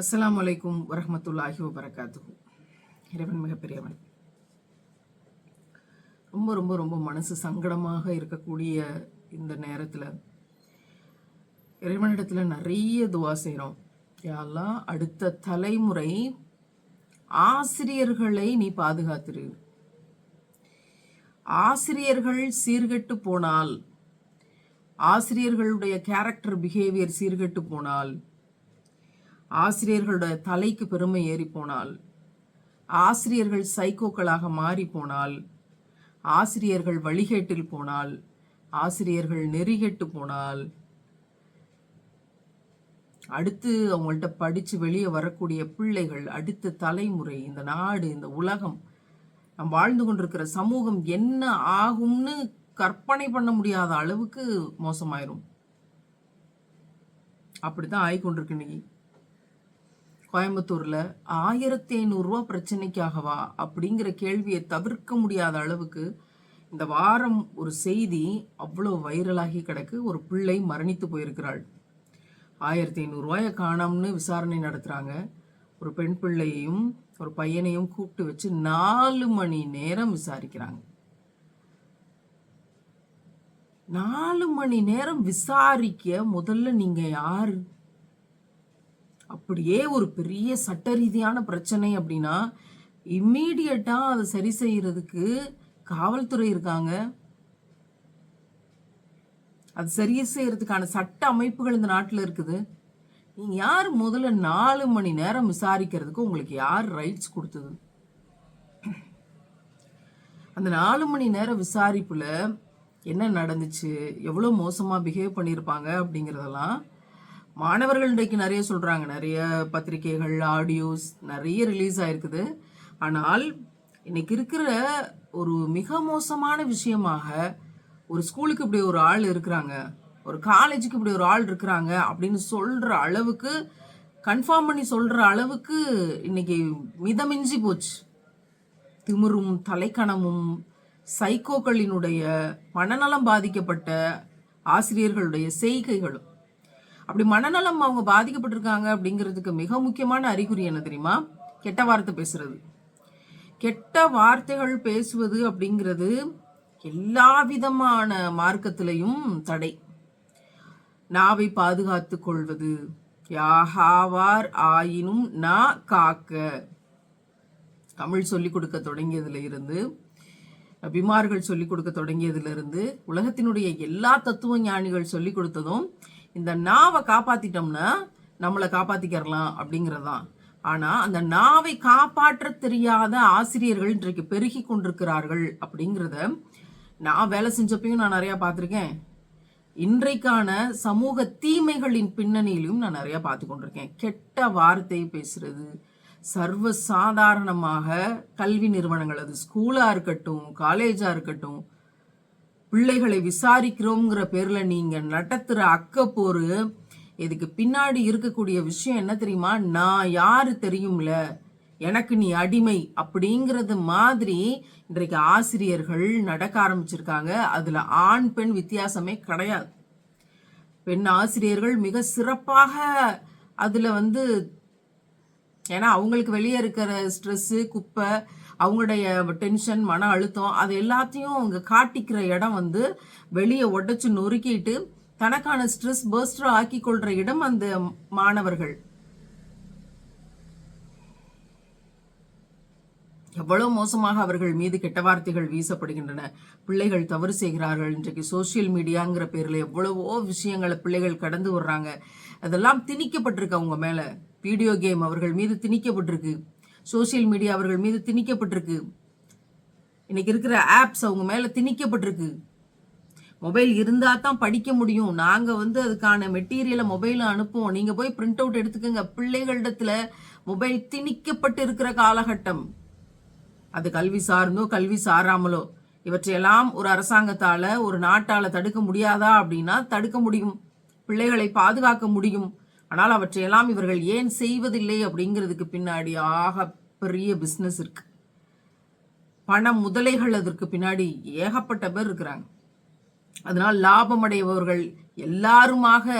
அஸ்லாம் வலைக்கும் வரமத்துல்லாஹி வபரகாத்துஹு. இறைவன் மிகப்பெரியவன். ரொம்ப ரொம்ப ரொம்ப மனசு சங்கடமாக இருக்கக்கூடிய இந்த நேரத்தில் இறைவனிடத்தில் நிறைய துவா செய்கிறோம் யாரெல்லாம் அடுத்த தலைமுறை ஆசிரியர்களை நீ பாதுகாத்துரு. ஆசிரியர்கள் சீர்கெட்டு போனால் ஆசிரியர்களுடைய கேரக்டர் பிஹேவியர் சீர்கெட்டு போனால் ஆசிரியர்களோட தலைக்கு பெருமை ஏறி போனால் ஆசிரியர்கள் சைக்கோக்களாக மாறி போனால் ஆசிரியர்கள் வழிகேட்டில் போனால் ஆசிரியர்கள் நெறிகெட்டு போனால் அடுத்து அவங்கள்ட்ட படித்து வெளியே வரக்கூடிய பிள்ளைகள் அடுத்த தலைமுறை இந்த நாடு இந்த உலகம் நம் வாழ்ந்து கொண்டிருக்கிற சமூகம் என்ன ஆகும்னு கற்பனை பண்ண முடியாத அளவுக்கு மோசமாயிரும். அப்படிதான் ஆகிக்கொண்டிருக்கு இன்னைக்கு. கோயம்புத்தூர்ல ஆயிரத்தி ஐநூறுரூவா பிரச்சனைக்காகவா அப்படிங்கிற கேள்வியை தவிர்க்க முடியாத அளவுக்கு இந்த வாரம் ஒரு செய்தி அவ்வளோ வைரலாகி கிடக்கு. ஒரு பிள்ளை மரணித்து போயிருக்கிறாள். ஆயிரத்தி ஐநூறுரூவாயை காணாம்னு விசாரணை நடத்துகிறாங்க ஒரு பெண் பிள்ளையையும் ஒரு பையனையும் கூப்பிட்டு வச்சு நாலு மணி நேரம் விசாரிக்கிறாங்க. நாலு மணி நேரம் விசாரிக்க முதல்ல நீங்க யாரு? அப்படியே ஒரு பெரிய சட்ட ரீதியான பிரச்சனை அப்படின்னா இம்மீடியட்டாக அதை சரி செய்கிறதுக்கு காவல்துறை இருக்காங்க. அது சரி செய்கிறதுக்கான சட்ட அமைப்புகள் இந்த நாட்டில் இருக்குது. நீங்கள் யார்? முதல்ல நாலு மணி நேரம் விசாரிக்கிறதுக்கு உங்களுக்கு யார் ரைட்ஸ் கொடுத்தது? அந்த நாலு மணி நேரம் விசாரிப்பில் என்ன நடந்துச்சு? எவ்வளோ மோசமாக பிஹேவ் பண்ணியிருப்பாங்க அப்படிங்கிறதெல்லாம் மாணவர்கள் இன்றைக்கு நிறைய சொல்கிறாங்க நிறைய பத்திரிகைகள் ஆடியோஸ் நிறைய ரிலீஸ் ஆயிருக்குது. ஆனால் இன்னைக்கு இருக்கிற ஒரு மிக மோசமான விஷயமாக ஒரு ஸ்கூலுக்கு இப்படி ஒரு ஆள் இருக்கிறாங்க. ஒரு காலேஜுக்கு இப்படி ஒரு ஆள் இருக்கிறாங்க அப்படின்னு சொல்கிற அளவுக்கு கன்ஃபார்ம் பண்ணி சொல்கிற அளவுக்கு இன்னைக்கு மிதமிஞ்சி போச்சு. திமிரும் தலைக்கணமும் சைக்கோக்களினுடைய மனநலம் பாதிக்கப்பட்ட ஆசிரியர்களுடைய செய்கைகளும். அப்படி மனநலம் அவங்க பாதிக்கப்பட்டிருக்காங்க அப்படிங்கிறதுக்கு மிக முக்கியமான அறிகுறி என்ன தெரியுமா? கெட்ட வார்த்தை பேசுறது. கெட்ட வார்த்தைகள் பேசுவது அப்படிங்கிறது எல்லா விதமான மார்க்கத்திலையும் தடை. நாவை பாதுகாத்து கொள்வது. யாகாவார் ஆயினும் நா காக்க. தமிழ் சொல்லிக் கொடுக்க தொடங்கியதுல இருந்து அபிமார்கள் சொல்லிக் கொடுக்க தொடங்கியதுல இருந்து உலகத்தினுடைய எல்லா தத்துவ ஞானிகள் சொல்லிக் கொடுத்ததும் இந்த நாவை காப்பாத்திட்டோம்னா நம்மளை காப்பாத்திக்கிறலாம் அப்படிங்கறதுதான். ஆனா அந்த நாவை காப்பாற்ற தெரியாத ஆசிரியர்கள் இன்றைக்கு பெருகி கொண்டிருக்கிறார்கள் அப்படிங்கிறத நான் வேலை செஞ்சப்பையும் நான் நிறைய பார்த்துருக்கேன். இன்றைக்கான சமூக தீமைகளின் பின்னணியிலும் நான் நிறைய பார்த்து கொண்டிருக்கேன். கெட்ட வார்த்தை பேசுறது சர்வ சாதாரணமாக கல்வி நிறுவனங்கள் அது ஸ்கூலாக இருக்கட்டும் காலேஜாக இருக்கட்டும் பிள்ளைகளை விசாரிக்கிறோங்கிற பேரில் நீங்கள் நடத்துகிற அக்கப்போர் இதுக்கு பின்னாடி இருக்கக்கூடிய விஷயம் என்ன தெரியுமா? நான் யார் தெரியும்ல? எனக்கு நீ அடிமை அப்படிங்கிறது மாதிரி இன்றைக்கு ஆசிரியர்கள் நடக்க ஆரம்பிச்சிருக்காங்க. அதில் ஆண் பெண் வித்தியாசமே கிடையாது. பெண் ஆசிரியர்கள் மிக சிறப்பாக அதில் வந்து ஏன்னா அவங்களுக்கு வெளியே இருக்கிற ஸ்ட்ரெஸ்ஸு குப்பை அவங்களுடைய டென்ஷன் மன அழுத்தம் அது எல்லாத்தையும் அவங்க காட்டிக்கிற இடம் வந்து வெளியே உடைச்சு நொறுக்கிட்டு தனக்கான ஸ்ட்ரெஸ் பர்ஸ்டர் ஆக்கி கொள்ற இடம் அந்த மாணவர்கள். எவ்வளவு மோசமாக அவர்கள் மீது கெட்ட வார்த்தைகள் வீசப்படுகின்றன. பிள்ளைகள் தவறு செய்கிறார்கள். இன்றைக்கு சோசியல் மீடியாங்கிற பேரில் எவ்வளவோ விஷயங்களை பிள்ளைகள் கடந்து வர்றாங்க. அதெல்லாம் திணிக்கப்பட்டிருக்கு அவங்க மேல. வீடியோ கேம் அவர்கள் மீது திணிக்கப்பட்டிருக்கு. சோசியல் மீடியா அவர்கள் மீது திணிக்கப்பட்டிருக்கு. இன்னைக்கு இருக்கிற ஆப்ஸ் அவங்க மேலே திணிக்கப்பட்டிருக்கு. மொபைல் இருந்தால் தான் படிக்க முடியும். நாங்கள் வந்து அதுக்கான மெட்டீரியலை மொபைலில் அனுப்புவோம். நீங்கள் போய் பிரிண்ட் அவுட் எடுத்துக்கோங்க. பிள்ளைகளிடத்துல மொபைல் திணிக்கப்பட்டு இருக்கிற காலகட்டம். அது கல்வி சார்ந்தோ கல்வி சாராமலோ. இவற்றையெல்லாம் ஒரு அரசாங்கத்தால் ஒரு நாட்டால் தடுக்க முடியாதா அப்படின்னா தடுக்க முடியும். பிள்ளைகளை பாதுகாக்க முடியும். ஆனால் அவற்றையெல்லாம் இவர்கள் ஏன் செய்வதில்லை அப்படிங்கிறதுக்கு பின்னாடி ஆக பெரிய பிஸ்னஸ் இருக்கு. பண முதலைகள் அதற்கு பின்னாடி ஏகப்பட்ட பேர் இருக்கிறாங்க. அதனால் லாபம் அடைபவர்கள் எல்லாருமாக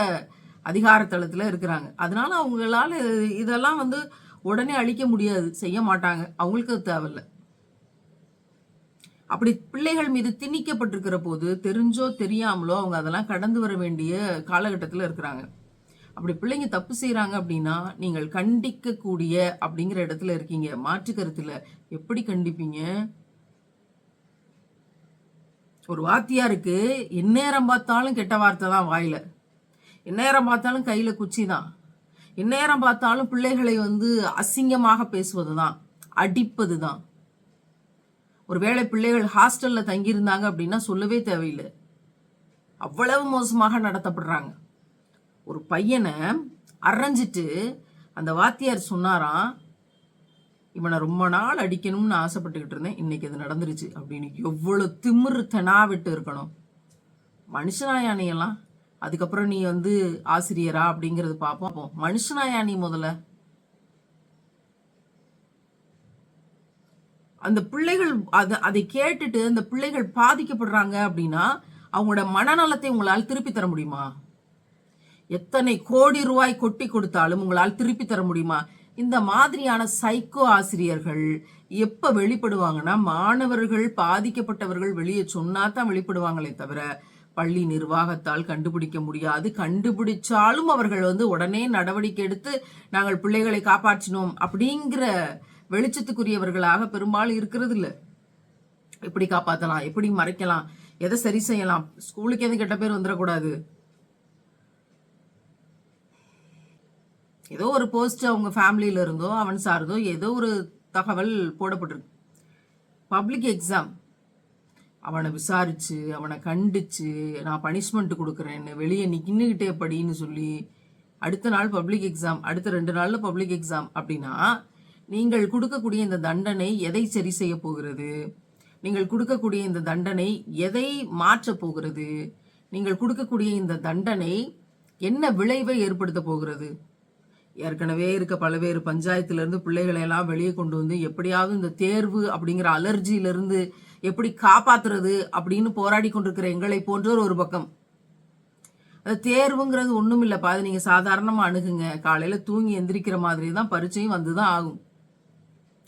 அதிகாரத்தளத்தில் இருக்கிறாங்க. அதனால அவங்களால இதெல்லாம் வந்து உடனே அழிக்க முடியாது செய்ய மாட்டாங்க. அவங்களுக்கு அது தேவையில்லை. அப்படி பிள்ளைகள் மீது திணிக்கப்பட்டிருக்கிற போது தெரிஞ்சோ தெரியாமலோ அவங்க அதெல்லாம் கடந்து வர வேண்டிய காலகட்டத்தில் இருக்கிறாங்க. அப்படி பிள்ளைங்க தப்பு செய்கிறாங்க அப்படின்னா நீங்கள் கண்டிக்கக்கூடிய அப்படிங்கிற இடத்துல இருக்கீங்க. மாற்று கருத்தில். எப்படி கண்டிப்பீங்க? ஒரு வாத்தியாருக்கு எந்நேரம் பார்த்தாலும் கெட்ட வார்த்தை தான் வாயில. எந்நேரம் பார்த்தாலும் கையில் குச்சி தான். எந்நேரம் பார்த்தாலும் பிள்ளைகளை வந்து அசிங்கமாக பேசுவது தான். அடிப்பது தான். ஒருவேளை பிள்ளைகள் ஹாஸ்டலில் தங்கியிருந்தாங்க அப்படின்னா சொல்லவே தேவையில்லை. அவ்வளவு மோசமாக நடத்தப்படுறாங்க. ஒரு பையனை அரைஞ்சிட்டு அந்த வாத்தியார் சொன்னாராம் இவனை ரொம்ப நாள் அடிக்கணும்னு ஆசைப்பட்டுக்கிட்டு இருந்தேன். இன்னைக்கு அது நடந்துருச்சு. அப்படின்னு. எவ்வளோ திமிரு தெனாவிட்டு இருக்கணும். மனுஷனாயா நீ எல்லாம் அதுக்கப்புறம் நீ வந்து ஆசிரியரா அப்படிங்கிறது பார்ப்போம் மனுஷனாயா நீ முதல்ல. அந்த பிள்ளைகள் அதை அதை கேட்டுட்டு அந்த பிள்ளைகள் பாதிக்கப்படுறாங்க அப்படின்னா அவங்களோட மனநலத்தை உங்களால் திருப்பி தர முடியுமா? எத்தனை கோடி ரூபாய் கொட்டி கொடுத்தாலும் உங்களால் திருப்பி தர முடியுமா? இந்த மாதிரியான சைக்கோ ஆசிரியர்கள் எப்போ வெளிப்படுவாங்கன்னா மாணவர்கள் பாதிக்கப்பட்டவர்கள் வெளியே சொன்னா தான் வெளிப்படுவாங்களே தவிர பள்ளி நிர்வாகத்தால் கண்டுபிடிக்க முடியாது. கண்டுபிடிச்சாலும் அவர்கள் வந்து உடனே நடவடிக்கை எடுத்து நாங்கள் பிள்ளைகளை காப்பாற்றினோம் அப்படிங்கிற வெளிச்சத்துக்குரியவர்களாக பெரும்பாலும் இருக்கிறது இல்லை எப்படி காப்பாற்றலாம் எப்படி மறைக்கலாம்? எதை சரி செய்யலாம்? ஸ்கூலுக்கு எதுவும் கெட்ட பேர் வந்துடக்கூடாது. ஏதோ ஒரு போஸ்ட் அவங்க ஃபேமிலியில இருந்தோ அவன் சார்ந்தோ ஏதோ ஒரு தகவல் போடப்பட்டிருக்கு. பப்ளிக் எக்ஸாம் அவனை விசாரிச்சு அவனை கண்டிச்சு நான் பனிஷ்மெண்ட் கொடுக்குறேன்னு வெளியே நின்றுக்கிட்டே படின்னு சொல்லி அடுத்த நாள் பப்ளிக் எக்ஸாம் அடுத்த ரெண்டு நாளில் பப்ளிக் எக்ஸாம் அப்படின்னா நீங்கள் கொடுக்கக்கூடிய இந்த தண்டனை எதை சரி செய்ய போகிறது? நீங்கள் கொடுக்கக்கூடிய இந்த தண்டனை எதை மாற்றப் போகிறது? நீங்கள் கொடுக்கக்கூடிய இந்த தண்டனை என்ன விளைவை ஏற்படுத்த போகிறது? ஏற்கனவே இருக்க பல்வேறு பஞ்சாயத்துலேருந்து பிள்ளைகளை எல்லாம் வெளியே கொண்டு வந்து எப்படியாவது இந்த தேர்வு அப்படிங்கிற அலர்ஜியிலிருந்து எப்படி காப்பாத்துறது அப்படின்னு போராடி கொண்டிருக்கிற எங்களை போன்றோர் ஒரு பக்கம். அது தேர்வுங்கிறது ஒன்றும் இல்லைப்பா. அது நீங்கள் சாதாரணமாக அணுகுங்க. காலையில் தூங்கி எந்திரிக்கிற மாதிரி தான் பரீட்சையும் வந்து தான் ஆகும்.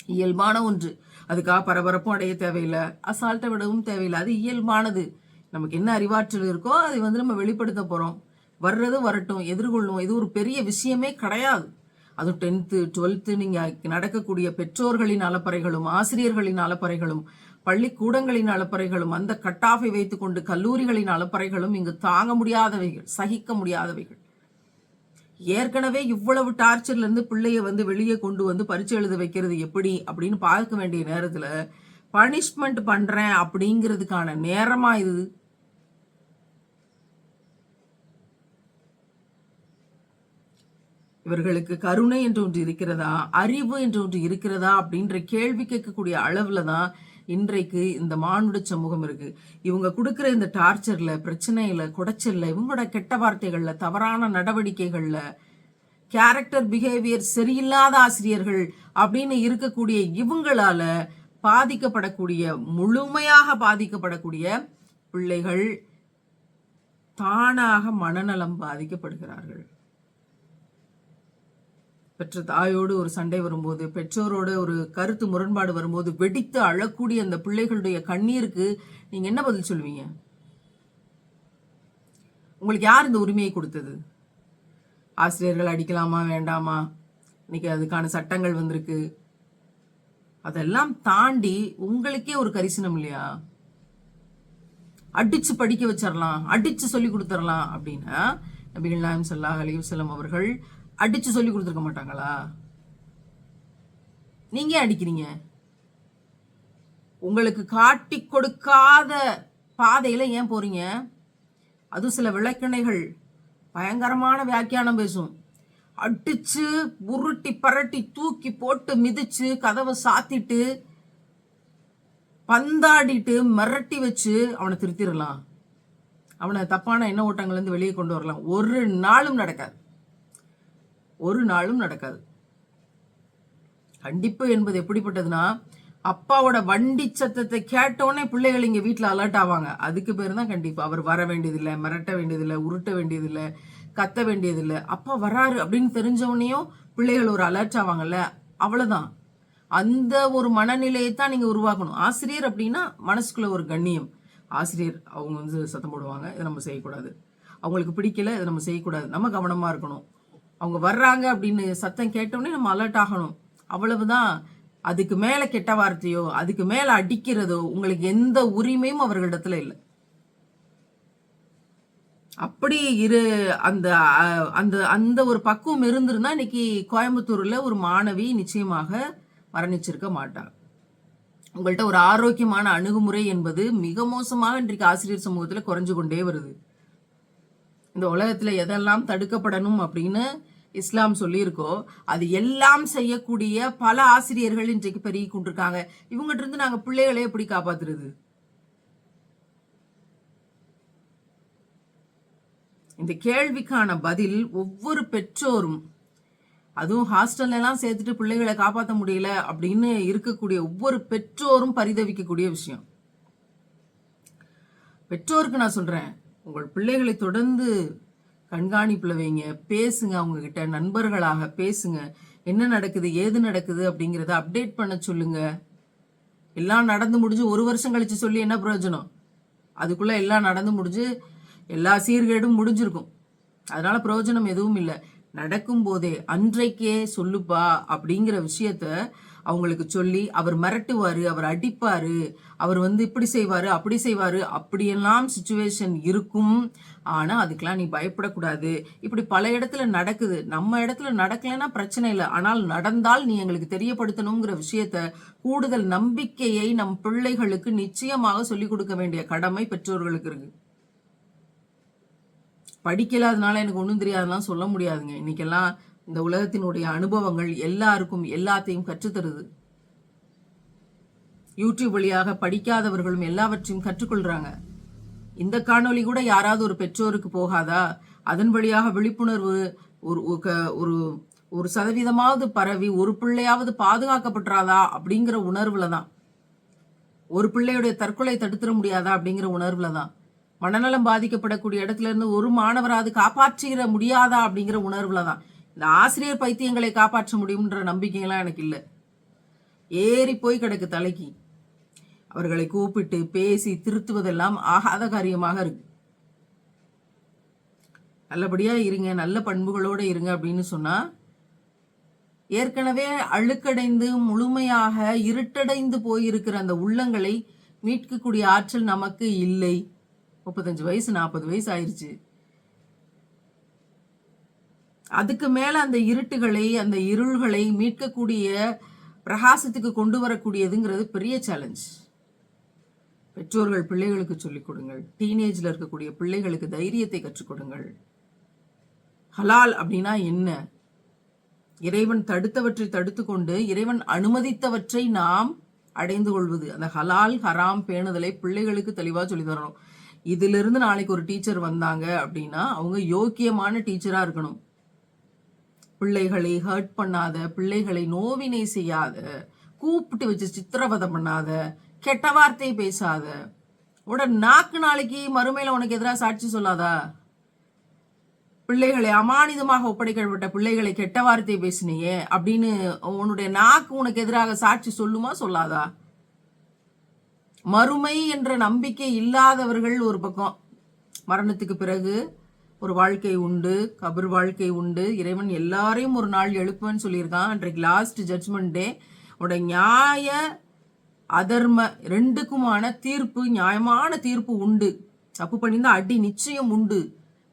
இயல்பான ஒன்று. அதுக்காக பரபரப்பும் அடைய தேவையில்லை. அசால்ட்டை விடவும் தேவையில்லை. அது இயல்பானது. நமக்கு என்ன அறிவாற்றல் இருக்கோ அதை வந்து நம்ம வெளிப்படுத்த போகிறோம் வர்றது வரட்டும் எதிர்கொள்ளும் இது ஒரு பெரிய விஷயமே கிடையாது. அதுவும் டென்த்து டுவெல்த்து நீங்கள் நடக்கக்கூடிய பெற்றோர்களின் அலப்பறைகளும் ஆசிரியர்களின் அலப்பறைகளும் பள்ளிக்கூடங்களின் அலப்பறைகளும் அந்த கட்டாஃபை வைத்துக்கொண்டு கல்லூரிகளின் அலப்பறைகளும் இங்கு தாங்க முடியாதவைகள் சகிக்க முடியாதவைகள். ஏற்கனவே இவ்வளவு டார்ச்சர்லேருந்து பிள்ளையை பிள்ளைய வந்து வெளியே கொண்டு வந்து பரிச்சை எழுத வைக்கிறது எப்படி அப்படின்னு பார்க்க வேண்டிய நேரத்தில் பனிஷ்மெண்ட் பண்ணுறேன் அப்படிங்கிறதுக்கான நேரமாக இது? இவர்களுக்கு கருணை என்று ஒன்று இருக்கிறதா? அறிவு என்று ஒன்று இருக்கிறதா? அப்படின்ற கேள்வி கேட்கக்கூடிய அளவில் தான் இன்றைக்கு இந்த மானுட சமூகம் இருக்கு. இவங்க கொடுக்குற இந்த டார்ச்சர்ல பிரச்சனையில குடைச்சல்ல இவங்களோட கெட்ட வார்த்தைகள்ல தவறான நடவடிக்கைகள்ல கேரக்டர் பிஹேவியர் சரியில்லாத ஆசிரியர்கள் அப்படின்னு இருக்கக்கூடிய இவங்களால பாதிக்கப்படக்கூடிய முழுமையாக பாதிக்கப்படக்கூடிய பிள்ளைகள் தானாக மனநலம் பாதிக்கப்படுகிறார்கள். பெற்ற தாயோடு ஒரு சண்டை வரும்போது பெற்றோரோட ஒரு கருத்து முரண்பாடு வரும்போது வெடித்து அழக்கூடிய அந்த பிள்ளைகளுடைய கண்ணீருக்கு நீங்க என்ன பதில் சொல்லுவீங்க? உங்களுக்கு யார் இந்த உரிமையை கொடுத்தது? ஆசிரியர்கள் அடிக்கலாமா வேண்டாமா? இன்னைக்கு அதுக்கான சட்டங்கள் வந்திருக்கு. அதெல்லாம் தாண்டி உங்களுக்கே ஒரு கரிசனம் இல்லையா? அடிச்சு படிக்க வச்சிடலாம் அடிச்சு சொல்லி கொடுத்துடலாம் அப்படின்னா நபிகள் நாயம் சல்லாஹ் அலிவசலம் அவர்கள் அடிச்சு சொல்லி கொடுத்துருக்க மாட்டாங்களா? நீங்க அடிக்கிறீங்க? உங்களுக்கு காட்டி கொடுக்காத பாதையில ஏன் போறீங்க? அது சில விளக்கணைகள். பயங்கரமான வியாக்கியானம் பேசும். அடிச்சு உருட்டி பரட்டி தூக்கி போட்டு மிதிச்சு கதவை சாத்திட்டு பந்தாடிட்டு மிரட்டி வச்சு அவனை திருத்திடலாம். அவனை தப்பான எண்ண ஓட்டங்கள்லேருந்து வெளியே கொண்டு வரலாம். ஒரு நாளும் நடக்காது. ஒரு நாளும் நடக்காது. கண்டிப்பு என்பது எப்படிப்பட்டதுன்னா அப்பாவோட வண்டி சத்தத்தை கேட்டோடனே பிள்ளைகள் இங்கே வீட்டில் அலர்ட் ஆவாங்க. அதுக்கு பேர் தான் கண்டிப்பாக அவர் வர வேண்டியதில்லை மிரட்ட வேண்டியதில்லை உருட்ட வேண்டியதில்லை கத்த வேண்டியதில்லை. அப்பா வராரு அப்படின்னு தெரிஞ்சவனையும் பிள்ளைகள் ஒரு அலர்ட் ஆவாங்கல்ல? அவ்வளோதான் அந்த ஒரு மனநிலையை தான் நீங்கள் உருவாக்கணும். ஆசிரியர் அப்படின்னா மனசுக்குள்ள ஒரு கண்ணியம். ஆசிரியர் அவங்க வந்து சத்தம் போடுவாங்க இதை நம்ம செய்யக்கூடாது. அவங்களுக்கு பிடிக்கல இதை நம்ம செய்யக்கூடாது. நம்ம கவனமாக இருக்கணும். அவங்க வர்றாங்க அப்படின்னு சத்தம் கேட்டோடனே நம்ம அலர்ட் ஆகணும். அவ்வளவுதான். அதுக்கு மேல கெட்ட வார்த்தையோ அதுக்கு மேல அடிக்கிறதோ உங்களுக்கு எந்த உரிமையும் அவர்களிடத்துல இல்லை. அப்படி இரு அந்த அந்த அந்த ஒரு பக்குவம் இருந்திருந்தா இன்னைக்கு கோயம்புத்தூர்ல ஒரு மாணவி நிச்சயமாக மரணிச்சிருக்க மாட்டார் உங்கள்கிட்ட ஒரு ஆரோக்கியமான அணுகுமுறை என்பது மிக மோசமாக இன்றைக்கு ஆசிரியர் சமூகத்தில் குறைஞ்சு கொண்டே வருது. இந்த உலகத்தில் எதெல்லாம் தடுக்கப்படணும் அப்படின்னு இஸ்லாம் சொல்லியிருக்கோ அது எல்லாம் செய்யக்கூடிய பல ஆசிரியர்கள் இன்றைக்கு பெருகி கொண்டிருக்காங்க. இவங்ககிட்ட இருந்து நாங்கள் பிள்ளைகளை எப்படி காப்பாத்துறது? இந்த கேள்விக்கான பதில் ஒவ்வொரு பெற்றோரும் அதுவும் ஹாஸ்டல்ல எல்லாம் சேர்த்துட்டு பிள்ளைகளை காப்பாற்ற முடியல அப்படின்னு இருக்கக்கூடிய ஒவ்வொரு பெற்றோரும் பரிதவிக்கக்கூடிய விஷயம். பெற்றோருக்கு நான் சொல்றேன் உங்கள் பிள்ளைகளை தொடர்ந்து கண்காணிப்புல வைங்க. பேசுங்க அவங்க கிட்ட நண்பர்களாக பேசுங்க. என்ன நடக்குது? ஏது நடக்குது? அப்படிங்கிறத அப்டேட் பண்ண சொல்லுங்க. எல்லாம் நடந்து முடிஞ்சு ஒரு வருஷம் கழிச்சு சொல்லி என்ன பிரயோஜனம்? அதுக்குள்ள எல்லாம் நடந்து முடிஞ்சு எல்லா சீர்கேடும் முடிஞ்சிருக்கும். அதனால பிரயோஜனம் எதுவும் இல்லை. நடக்கும்போதே அன்றைக்கே சொல்லுப்பா அப்படிங்கிற விஷயத்த அவங்களுக்கு சொல்லி அவர் மிரட்டுவாரு அவர் அடிப்பார் அவர் வந்து இப்படி செய்வாரு அப்படி செய்வாரு அப்படியெல்லாம் சுச்சுவேஷன் இருக்கும். ஆனால் அதுக்கெல்லாம் நீ பயப்படக்கூடாது. இப்படி பல இடத்துல நடக்குது. நம்ம இடத்துல நடக்கலைன்னா பிரச்சனை இல்லை. ஆனால் நடந்தால் நீ எங்களுக்கு தெரியப்படுத்தணுங்கிற விஷயத்த கூடுதல் நம்பிக்கையை நம் பிள்ளைகளுக்கு நிச்சயமாக சொல்லிக் கொடுக்க வேண்டிய கடமை பெற்றோர்களுக்கு இருக்கு. படிக்கல அதனால எனக்கு ஒன்றும் தெரியாதுலாம் சொல்ல முடியாதுங்க. இன்னைக்கெல்லாம் இந்த உலகத்தினுடைய அனுபவங்கள் எல்லாருக்கும் எல்லாத்தையும் கற்றுத்தருது. யூடியூப் வழியாக படிக்காதவர்களும் எல்லாவற்றையும் கற்றுக்கொள்றாங்க. இந்த காணொளி கூட யாராவது ஒரு பெற்றோருக்கு போகாதா? அதன் வழியாக விழிப்புணர்வு ஒரு ஒரு க- ஒரு ஒரு சதவீதமாவது பரவி ஒரு பிள்ளையாவது பாதுகாக்கப்பட்டுறாதா அப்படிங்கிற உணர்வுல தான். ஒரு பிள்ளையுடைய தற்கொலை தடுத்துட முடியாதா அப்படிங்கிற உணர்வுல தான். மனநலம் பாதிக்கப்படக்கூடிய இடத்துல இருந்து ஒரு மாணவராது காப்பாற்றிட முடியாதா அப்படிங்கிற உணர்வுல தான். இந்த ஆசிரியர் பைத்தியங்களை காப்பாற்ற முடியும்ன்ற நம்பிக்கையெல்லாம் எனக்கு இல்லை. ஏறி போய் கிடக்கு தலைக்கு. அவர்களை கூப்பிட்டு பேசி திருத்துவதெல்லாம் ஆகாத காரியமாக இருக்கு. நல்லபடியா இருங்க நல்ல பண்புகளோடு இருங்க அப்படின்னு சொன்னா ஏற்கனவே அழுக்கடைந்து முழுமையாக இருட்டடைந்து போயிருக்கிற அந்த உள்ளங்களை மீட்கக்கூடிய ஆற்றல் நமக்கு இல்லை. முப்பத்தஞ்சு வயசு நாற்பது வயசு ஆயிடுச்சு அதுக்கு மேல அந்த இருட்டுகளை அந்த இருள்களை மீட்கக்கூடிய பிரகாசத்துக்கு கொண்டு வரக்கூடியதுங்கிறது பெரிய சேலஞ்ச் பெற்றோர்கள் பிள்ளைகளுக்கு சொல்லிக் கொடுங்கள். டீனேஜ்ல இருக்கக்கூடிய பிள்ளைகளுக்கு தைரியத்தை கற்றுக் கொடுங்கள். ஹலால் அப்படின்னா என்ன? இறைவன் தடுத்தவற்றை தடுத்து கொண்டு இறைவன் அனுமதித்தவற்றை நாம் அடைந்து கொள்வது. அந்த ஹலால் ஹராம் பேணுதலை பிள்ளைகளுக்கு தெளிவாக சொல்லி தரணும். இதிலிருந்து நாளைக்கு ஒரு டீச்சர் வந்தாங்க அப்படின்னா அவங்க யோக்கியமான டீச்சராக இருக்கணும். பிள்ளைகளை ஹர்ட் பண்ணாத பிள்ளைகளை நோவினை செய்யாத கூப்பிட்டு வச்சு சித்திரவதை பண்ணாத கெட்ட வார்த்தை பேசாத உடன் நாக்கு நாளைக்கு மறுமையில உனக்கு எதிராக சாட்சி சொல்லாதா? பிள்ளைகளை அமானிதமாக ஒப்படைக்கப்பட்ட பிள்ளைகளை கெட்ட வார்த்தை பேசினியே அப்படின்னு உன்னுடைய நாக்கு உனக்கு எதிராக சாட்சி சொல்லுமா சொல்லாதா? மறுமை என்ற நம்பிக்கை இல்லாதவர்கள் ஒரு பக்கம். மரணத்துக்கு பிறகு ஒரு வாழ்க்கை உண்டு கபர் வாழ்க்கை உண்டு. இறைவன் எல்லாரையும் ஒரு நாள் எழுப்புவேன்னு சொல்லியிருக்கான். அன்றைக்கு லாஸ்ட் ஜட்ஜ்மெண்ட் டே உட நியாய அதர்ம ரெண்டுக்குமான தீர்ப்பு நியாயமான தீர்ப்பு உண்டு. தப்பு பண்ணியிருந்தா அடி நிச்சயம் உண்டு.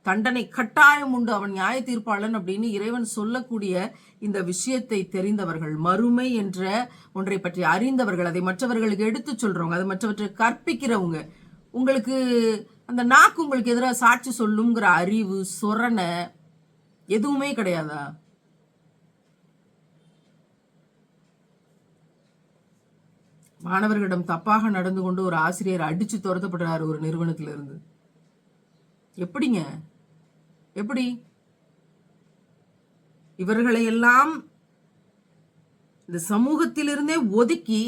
தண்டனை கட்டாயம் உண்டு. அவன் நியாய தீர்ப்பாளன் அப்படின்னு இறைவன் சொல்லக்கூடிய இந்த விஷயத்தை தெரிந்தவர்கள் மறுமை என்ற ஒன்றை பற்றி அறிந்தவர்கள் அதை மற்றவர்களுக்கு எடுத்து சொல்றவங்க அதை மற்றவற்றை கற்பிக்கிறவங்க உங்களுக்கு அந்த நாக்கு உங்களுக்கு எதிராக சாட்சி சொல்லுங்கிற அறிவு சொரணை எதுவுமே கிடையாதா? மாணவர்களிடம் தப்பாக நடந்து கொண்டு ஒரு ஆசிரியர் அடிச்சு துரத்தப்படுறாரு ஒரு நிறுவனத்துல இருந்து எப்படிங்க? எப்படி? இவர்களையெல்லாம் இந்த சமூகத்திலிருந்தே ஒதுக்கி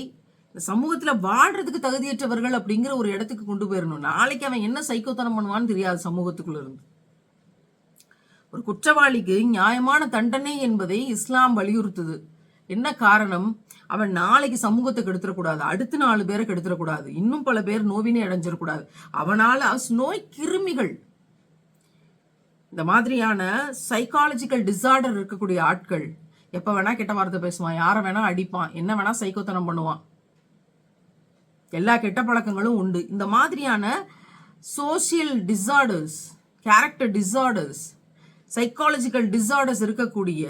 இந்த சமூகத்துல வாழ்றதுக்கு தகுதியற்றவர்கள் அப்படிங்கிற ஒரு இடத்துக்கு கொண்டு போயிடணும் நாளைக்கு அவன் என்ன சைக்கோத்தனம் பண்ணுவான்னு தெரியாது சமூகத்துக்குள்ள இருந்து. ஒரு குற்றவாளிக்கு நியாயமான தண்டனை என்பதை இஸ்லாம் வலியுறுத்துது. என்ன காரணம்? அவன் நாளைக்கு சமூகத்தை கெடுத்துடக்கூடாது அடுத்த நாலு பேரை கெடுத்துடக்கூடாது இன்னும் பல பேர் நோவினை அடைஞ்சிடக்கூடாது. அவனால நோய் கிருமிகள். இந்த மாதிரியான சைக்காலஜிக்கல் டிசார்டர் இருக்கக்கூடிய ஆட்கள் எப்போ வேணா கெட்ட வார்த்தை பேசுவான். யாரை வேணா அடிப்பான். என்ன வேணா சைக்கோத்தனம் பண்ணுவான். எல்லா கெட்ட பழக்கங்களும் உண்டு. இந்த மாதிரியான social disorders character disorders psychological disorders இருக்கக்கூடிய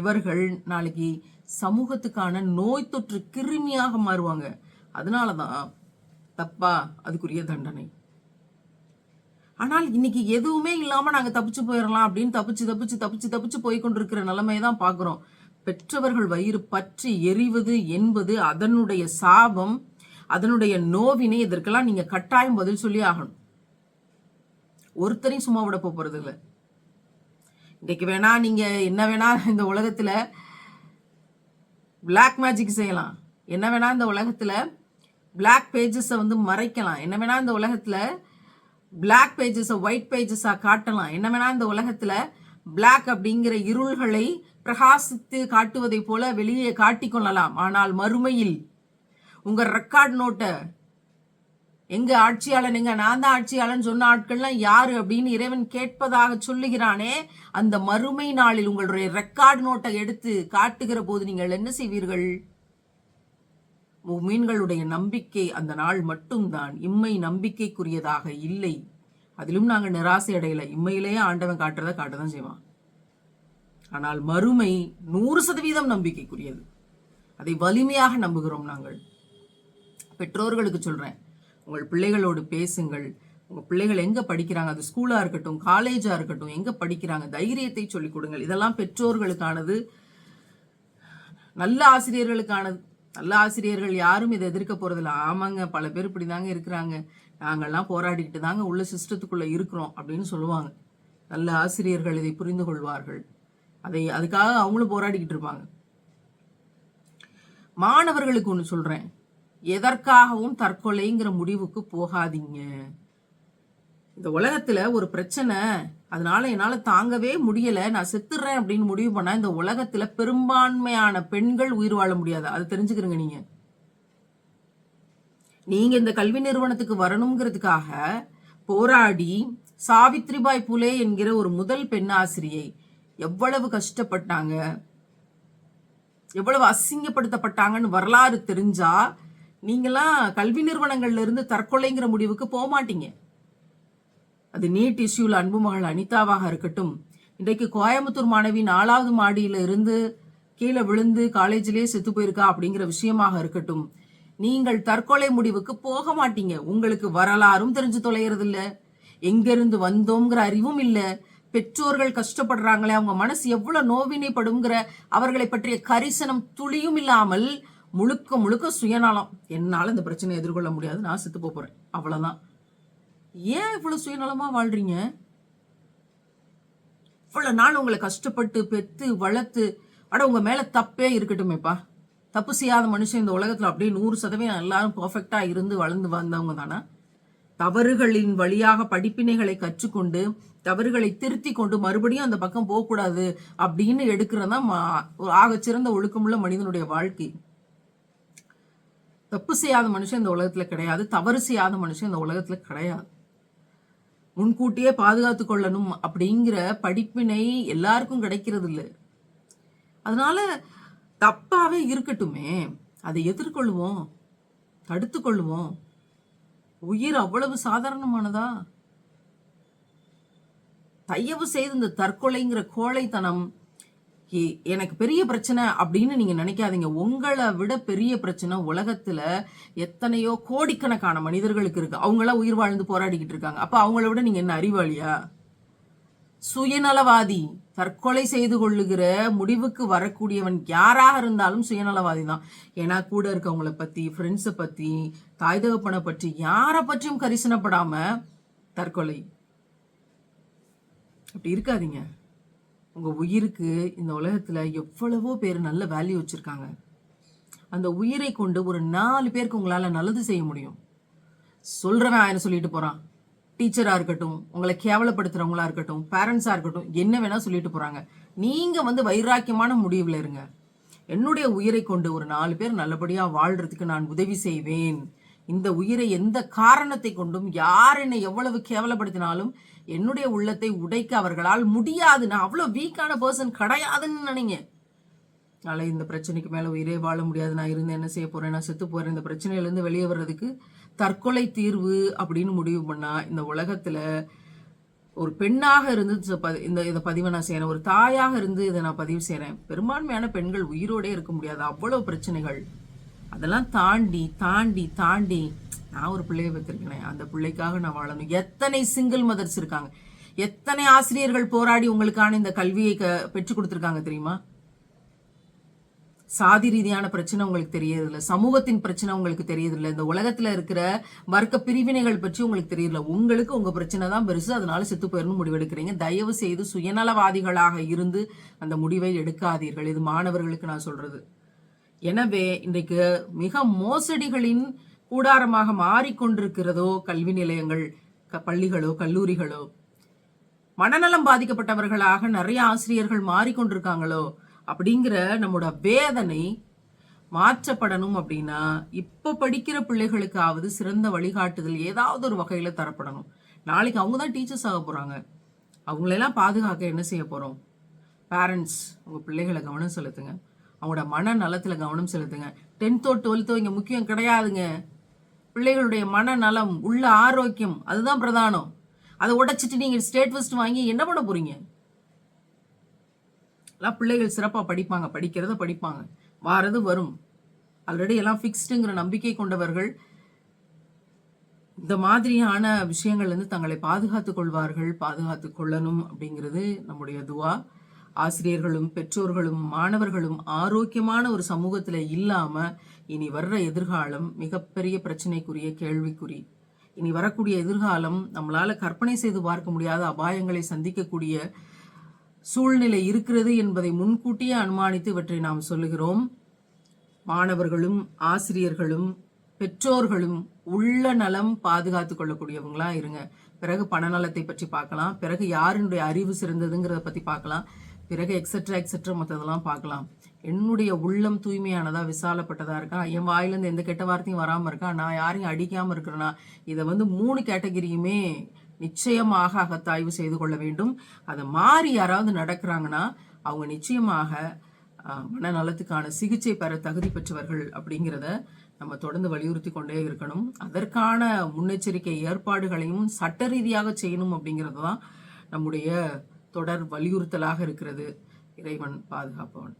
இவர்கள் நாளைக்கு சமூகத்துக்கான நோய் தொற்று கிருமியாக மாறுவாங்க. அதனால தான் தப்பா அதுக்குரிய தண்டனை. ஆனால் இன்னைக்கு எதுவுமே இல்லாமல் நாங்கள் தப்பிச்சு போயிடலாம் அப்படின்னு தப்பிச்சு தப்பிச்சு தப்பிச்சு தப்பிச்சு போய் கொண்டிருக்கிற நிலைமையை தான் பார்க்குறோம். பெற்றவர்கள் வயிறு பற்றி எரிவது என்பது அதனுடைய சாபம். அதனுடைய நோவினை இதற்கெல்லாம் நீங்க கட்டாயம் பதில் சொல்லி ஆகணும். ஒருத்தரையும் சும்மா விட போறது இல்லை. இன்னைக்கு வேணா நீங்க என்ன வேணா இந்த உலகத்துல பிளாக் மேஜிக் செய்யலாம். என்ன வேணா இந்த உலகத்துல பிளாக் பேஜஸை வந்து மறைக்கலாம். என்ன வேணா இந்த உலகத்துல பிளாக் பேஜஸை ஒயிட் பேஜஸாக காட்டலாம். என்ன வேணா இந்த உலகத்தில் பிளாக் அப்படிங்கிற இருள்களை பிரகாசித்து காட்டுவதை போல வெளியே காட்டிக்கொள்ளலாம் ஆனால் மறுமையில் உங்க ரெக்கார்ட் நோட்டை எங்க ஆட்சியாளன் எங்க நான் தான் ஆட்சியாளன் சொன்ன ஆட்கள்லாம் யாரு அப்படின்னு இறைவன் கேட்பதாக சொல்லுகிறானே அந்த மறுமை நாளில் உங்களுடைய ரெக்கார்ட் நோட்டை எடுத்து காட்டுகிற போது நீங்கள் என்ன செய்வீர்கள்? மீன்களுடைய நம்பிக்கை அந்த நாள் மட்டும்தான் இம்மை நம்பிக்கைக்குரியதாக இல்லை. அதிலும் நாங்கள் நிராசை அடையல இம்மையிலேயே ஆண்டவன் காட்டுறத காட்டதான் செய்வான். ஆனால் மறுமை நூறு சதவீதம் நம்பிக்கைக்குரியது. அதை வலிமையாக நம்புகிறோம் நாங்கள். பெற்றோர்களுக்கு சொல்கிறேன் உங்கள் பிள்ளைகளோடு பேசுங்கள். உங்கள் பிள்ளைகள் எங்கே படிக்கிறாங்க? அது ஸ்கூலாக இருக்கட்டும் காலேஜாக இருக்கட்டும் எங்கே படிக்கிறாங்க? தைரியத்தை சொல்லிக் கொடுங்கள். இதெல்லாம் பெற்றோர்களுக்கானது. நல்ல ஆசிரியர்களுக்கானது. நல்ல ஆசிரியர்கள் யாரும் இதை எதிர்க்க போகிறதில்ல ஆமாங்க பல பேர் இப்படி தாங்க இருக்கிறாங்க. நாங்கள்லாம் போராடிக்கிட்டு தாங்க உள்ள சிஸ்டத்துக்குள்ளே இருக்கிறோம் அப்படின்னு சொல்லுவாங்க. நல்ல ஆசிரியர்கள் இதை புரிந்து கொள்வார்கள். அதை அதுக்காக அவங்களும் போராடிக்கிட்டு இருப்பாங்க. மாணவர்களுக்கு ஒன்று சொல்கிறேன் எதற்காகவும் தற்கொலைங்கிற முடிவுக்கு போகாதீங்க. இந்த உலகத்துல ஒரு பிரச்சனை அதனால என்னால தாங்கவே முடியல நான் செத்துடுறேன் அப்படின்னு முடிவு பண்ணா இந்த உலகத்துல பெரும்பான்மையான பெண்கள் உயிர் வாழ முடியாது. அதை தெரிஞ்சுக்கிறீங்க நீங்க. நீங்க இந்த கல்வி நிறுவனத்துக்கு வரணுங்கிறதுக்காக போராடி சாவித்ரிபாய் புலே என்கிற ஒரு முதல் பெண் ஆசிரியை எவ்வளவு கஷ்டப்பட்டாங்க எவ்வளவு அசிங்கப்படுத்தப்பட்டாங்கன்னு வரலாறு தெரிஞ்சா நீங்களாம் கல்வி நிறுவனங்கள்ல இருந்து தற்கொலைங்கிற முடிவுக்கு போக மாட்டீங்க. அது நீட் இஷ்யூல அன்பு மகள் அனிதாவாக இருக்கட்டும் இன்றைக்கு கோயம்புத்தூர் மாணவி நாலாவது மாடியில இருந்து கீழே விழுந்து காலேஜிலேயே செத்து போயிருக்கா அப்படிங்கிற விஷயமாக இருக்கட்டும் நீங்கள் தற்கொலை முடிவுக்கு போக மாட்டீங்க. உங்களுக்கு வரலாறும் தெரிஞ்சு தொலைகிறது இல்ல எங்கிருந்து வந்தோங்கிற அறிவும் இல்ல. பெற்றோர்கள் கஷ்டப்படுறாங்களே அவங்க மனசு எவ்வளவு நோவினைப்படுங்கிற அவர்களை பற்றிய கரிசனம் துளியும் இல்லாமல் முழுக்க முழுக்க சுயநலம். என்னால் இந்த பிரச்சனையை எதிர்கொள்ள முடியாது. நான் செத்து போறேன். அவ்வளவுதான். ஏன் இவ்வளவு சுயநலமா வாழ்றீங்க? இவ்வளவு நாள் உங்களை கஷ்டப்பட்டு பெற்று வளர்த்து அட உங்க மேல தப்பே இருக்கட்டுமேப்பா. தப்பு செய்யாத மனுஷன் இந்த உலகத்துல அப்படியே நூறு சதவீதம் எல்லாரும் பர்ஃபெக்டாக இருந்து வளர்ந்து வந்தவங்க தானே? தவறுகளின் வழியாக படிப்பினைகளை கற்றுக்கொண்டு தவறுகளை திருத்தி கொண்டு மறுபடியும் அந்த பக்கம் போகக்கூடாது அப்படின்னு எடுக்கிறதா ஆகச்சிறந்த ஒழுக்கமுள்ள மனிதனுடைய வாழ்க்கை. தப்பு செய்யாத மனுஷன் இந்த உலகத்தில் கிடையாது தவறு செய்யாத மனுஷன் இந்த உலகத்தில் கிடையாது. முன்கூட்டியே பாதுகாத்து கொள்ளணும் அப்படிங்கிற படிப்பினை எல்லாருக்கும் கிடைக்கிறது இல்லை. அதனால தப்பாகவே இருக்கட்டுமே அதை எதிர்கொள்வோம் தடுத்து கொள்வோம். உயிர் அவ்வளவு சாதாரணமானதா? தயவு செய்து இந்த தற்கொலைங்கிற கோழைத்தனம் எனக்கு பெரிய பிரச்சனை அப்படின்னு நீங்க நினைக்காதீங்க. உங்களை விட பெரிய பிரச்சனை உலகத்துல எத்தனையோ கோடிக்கணக்கான மனிதர்களுக்கு இருக்கு. அவங்களாம் உயிர் வாழ்ந்து போராடிக்கிட்டு இருக்காங்க. அப்ப அவங்கள விட நீங்க என்ன அறிவாளியா? சுயநலவாதி தற்கொலை செய்து கொள்ளுகிற முடிவுக்கு வரக்கூடியவன் யாராக இருந்தாலும் சுயநலவாதி தான். ஏன்னா கூட இருக்கவங்கள பத்தி ஃப்ரெண்ட்ஸை பத்தி தாய் தகப்பனை பற்றி யாரை பற்றியும் கரிசனப்படாம தற்கொலை. அப்படி இருக்காதீங்க. உங்கள் உயிருக்கு இந்த உலகத்தில் எவ்வளவோ பேர் நல்ல வேல்யூ வச்சுருக்காங்க. அந்த உயிரை கொண்டு ஒரு நாலு பேருக்கு உங்களால் நல்லது செய்ய முடியும். சொல்கிறவன் ஆயிரம் சொல்லிட்டு போகிறான் டீச்சராக இருக்கட்டும் உங்களை கேவலப்படுத்துறவங்களா இருக்கட்டும் பேரண்ட்ஸாக இருக்கட்டும் என்ன வேணால் சொல்லிட்டு போகிறாங்க நீங்கள் வந்து வைராக்கியமான முடிவில் இருங்க. என்னுடைய உயிரை கொண்டு ஒரு நாலு பேர் நல்லபடியாக வாழ்கிறதுக்கு நான் உதவி செய்வேன். இந்த உயிரை எந்த காரணத்தை கொண்டும் யார் என்னை எவ்வளவு கேவலப்படுத்தினாலும் என்னுடைய உள்ளத்தை உடைக்க அவர்களால் முடியாது. நான் அவ்வளோ வீக்கான பர்சன் கிடையாதுன்னு நினைங்க. அதனால் இந்த பிரச்சனைக்கு மேலே உயிரே வாழ முடியாது. நான் இருந்து என்ன செய்ய போகிறேன் நான் செத்து போகிறேன் இந்த பிரச்சனையிலேருந்து வெளியே வர்றதுக்கு தற்கொலை தீர்வு அப்படின்னு முடிவு பண்ணால் இந்த உலகத்தில் ஒரு பெண்ணாக இருந்து இந்த இந்த இதை பதிவை நான் செய்கிறேன் ஒரு தாயாக இருந்து இதை நான் பதிவு செய்கிறேன் பெரும்பான்மையான பெண்கள் உயிரோடே இருக்க முடியாது. அவ்வளோ பிரச்சனைகள். அதெல்லாம் தாண்டி தாண்டி தாண்டி நான் ஒரு பிள்ளையை பெற்றிருக்கேன் அந்த பிள்ளைக்காக நான் வாழணும். எத்தனை சிங்கிள் மதர்ஸ் இருக்காங்க? எத்தனை ஆசிரியர்கள் போராடி உங்களுக்கான இந்த கல்வியை க பெற்றுக் கொடுத்துருக்காங்க தெரியுமா? சாதி ரீதியான பிரச்சனை உங்களுக்கு தெரியறதில்ல. சமூகத்தின் பிரச்சனை உங்களுக்கு தெரியறதில்ல. இந்த உலகத்துல இருக்கிற வர்க்க பிரிவினைகள் பற்றி உங்களுக்கு தெரியல உங்களுக்கு உங்க பிரச்சனை தான் பெருசு. அதனால செத்து போயிடணும் முடிவெடுக்கிறீங்க. தயவு செய்து சுயநலவாதிகளாக இருந்து அந்த முடிவை எடுக்காதீர்கள். இது மாணவர்களுக்கு நான் சொல்றது. எனவே இன்றைக்கு மிக மோசடிகளின் கூடாரமாக மாறிக்கொண்டிருக்கிறதோ கல்வி நிலையங்கள் பள்ளிகளோ கல்லூரிகளோ? மனநலம் பாதிக்கப்பட்டவர்களாக நிறைய ஆசிரியர்கள் மாறிக்கொண்டிருக்காங்களோ? அப்படிங்கிற நம்மளோட வேதனை மாற்றப்படணும் அப்படின்னா இப்போ படிக்கிற பிள்ளைகளுக்காவது சிறந்த வழிகாட்டுதல் ஏதாவது ஒரு வகையில் தரப்படணும். நாளைக்கு அவங்க தான் டீச்சர்ஸ் ஆக போகிறாங்க அவங்களெல்லாம் பாதுகாக்க என்ன செய்ய போகிறோம் பேரண்ட்ஸ் உங்கள் பிள்ளைகளை கவனம் செலுத்துங்க. அவங்களோட மன நலத்துல கவனம் செலுத்துங்க. டென்த்தோ டுவெல்த்தோ இங்க முக்கியம் கிடையாதுங்க. பிள்ளைகளுடைய மனநலம் உள்ள ஆரோக்கியம் அதுதான் பிரதானம். அதை உடைச்சிட்டு நீங்க ஸ்டேட் ஃபஸ்ட் வாங்கி என்ன பண்ண போறீங்க? எல்லாம் பிள்ளைகள் சிறப்பா படிப்பாங்க. படிக்கிறத படிப்பாங்க. வாரது வரும். ஆல்ரெடி எல்லாம் ஃபிக்ஸ்டுங்கிற நம்பிக்கை கொண்டவர்கள் இந்த மாதிரியான விஷயங்கள்லேருந்து தங்களை பாதுகாத்துக் கொள்வார்கள். பாதுகாத்து கொள்ளணும் அப்படிங்கிறது நம்முடைய துவா. ஆசிரியர்களும் பெற்றோர்களும் மாணவர்களும் ஆரோக்கியமான ஒரு சமூகத்துல இல்லாம இனி வர்ற எதிர்காலம் மிகப்பெரிய பிரச்சனைக்குரிய கேள்விக்குறி. இனி வரக்கூடிய எதிர்காலம் நம்மளால கற்பனை செய்து பார்க்க முடியாத அபாயங்களை சந்திக்கக்கூடிய சூழ்நிலை இருக்கிறது என்பதை முன்கூட்டியே அனுமானித்து இவற்றை நாம் சொல்லுகிறோம். மாணவர்களும் ஆசிரியர்களும் பெற்றோர்களும் உள்ள நலம் பாதுகாத்து கொள்ளக்கூடியவங்களா இருங்க. பிறகு பணநலத்தை பற்றி பார்க்கலாம். பிறகு யாருடைய அறிவு சிறந்ததுங்கிறத பத்தி பார்க்கலாம். பிறகு எக்ஸட்ரா எக்ஸெட்ரா மற்றதெல்லாம் பார்க்கலாம். என்னுடைய உள்ளம் தூய்மையானதா விசாலப்பட்டதா இருக்கா? என் வாயிலேருந்து எந்த கெட்ட வார்த்தையும் வராமல் இருக்கா? நான் யாரையும் அடிக்காமல் இருக்கிறேன்னா இதை வந்து மூணு கேட்டகிரியுமே நிச்சயமாக அகத்தாய்வு செய்து கொள்ள வேண்டும். அதை மாறி யாராவது நடக்கிறாங்கன்னா அவங்க நிச்சயமாக மனநலத்துக்கான சிகிச்சை பெற தகுதி பெற்றவர்கள் அப்படிங்கிறத நம்ம தொடர்ந்து வலியுறுத்தி கொண்டே இருக்கணும். அதற்கான முன்னெச்சரிக்கை ஏற்பாடுகளையும் சட்ட ரீதியாக செய்யணும் அப்படிங்கிறது தான் நம்முடைய தொடர் வலியுறுத்தலாக இருக்கிறது. இறைவன் பாதுகாப்பவன்.